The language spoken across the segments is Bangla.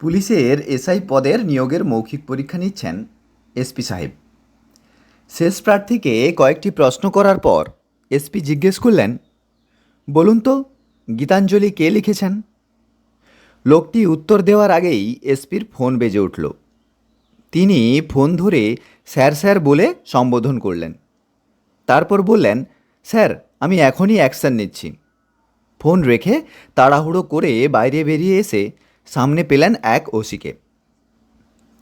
পুলিশের এসআই পদের নিয়োগের মৌখিক পরীক্ষা নিচ্ছেন এসপি সাহেব। শেষ প্রার্থীকে কয়েকটি প্রশ্ন করার পর এসপি জিজ্ঞেস করলেন, বলুন তো, গীতাঞ্জলি কে লিখেছেন? লোকটি উত্তর দেওয়ার আগেই এসপির ফোন বেজে উঠল। তিনি ফোন ধরে স্যার স্যার বলে সম্বোধন করলেন। তারপর বললেন, স্যার, আমি এখনই অ্যাকশন নিচ্ছি। ফোন রেখে তাড়াহুড়ো করে বাইরে বেরিয়ে এসে সামনে পেলেন এক ওসিকে।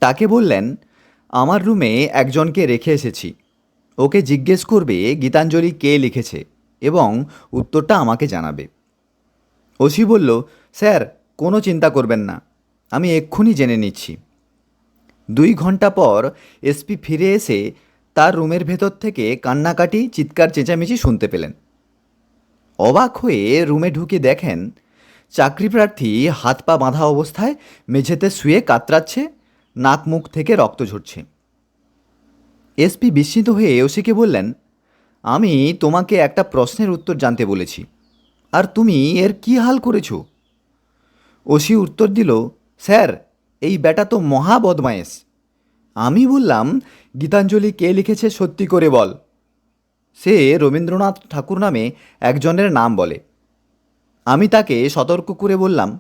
তাকে বললেন, আমার রুমে একজনকে রেখে এসেছি। ওকে জিজ্ঞেস করবে গীতাঞ্জলি কে লিখেছে এবং উত্তরটা আমাকে জানাবে। ওসি বলল, স্যার, কোনো চিন্তা করবেন না, আমি এক্ষুনি জেনে নিচ্ছি। দুই ঘণ্টা পর এসপি ফিরে এসে তার রুমের ভেতর থেকে কান্নাকাটি, চিৎকার, চেঁচামেচি শুনতে পেলেন। অবাক হয়ে রুমে ঢুকে দেখেন চাকরি প্রার্থী হাত পা বাঁধা অবস্থায় মেঝেতে শুয়ে কাতরাচ্ছে, নাক মুখ থেকে রক্ত ঝরছে। এসপি বিস্মিত হয়ে ওসিকে বললেন, আমি তোমাকে একটা প্রশ্নের উত্তর জানতে বলেছি। আর তুমি এর কি হাল করেছ? ওসি উত্তর দিল, স্যার, এই ব্যাটা তো মহা বদমায়েশ। আমি বললাম, গীতাঞ্জলি কে লিখেছে সত্যি করে বল? সে রবীন্দ্রনাথ ঠাকুর নামে একজনের নাম বলে। আমি তাকে সতর্ক করে বললাম,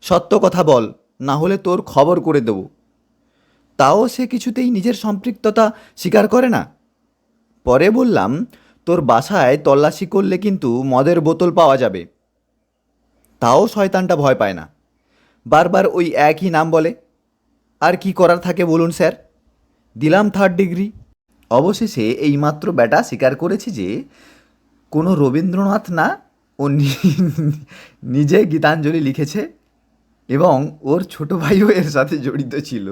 সত্য কথা বল, না হলে তোর খবর করে দেব। তাও সে কিছুতেই নিজের সম্পৃক্ততা স্বীকার করে না। পরে বললাম, তোর বাসায় তল্লাশি করলে কিন্তু মদের বোতল পাওয়া যাবে। তাও শয়তানটা ভয় পায় না। বারবার ওই একই নাম বলে। আর কি করার থাকে বলুন, স্যার? দিলাম থার্ড ডিগ্রি অবশেষে এইমাত্র ব্যাটা স্বীকার করেছি যে, কোনো রবীন্দ্রনাথ না ও নিজে গীতাঞ্জলি লিখেছে এবং ওর ছোট ভাইও এর সাথে জড়িত ছিল।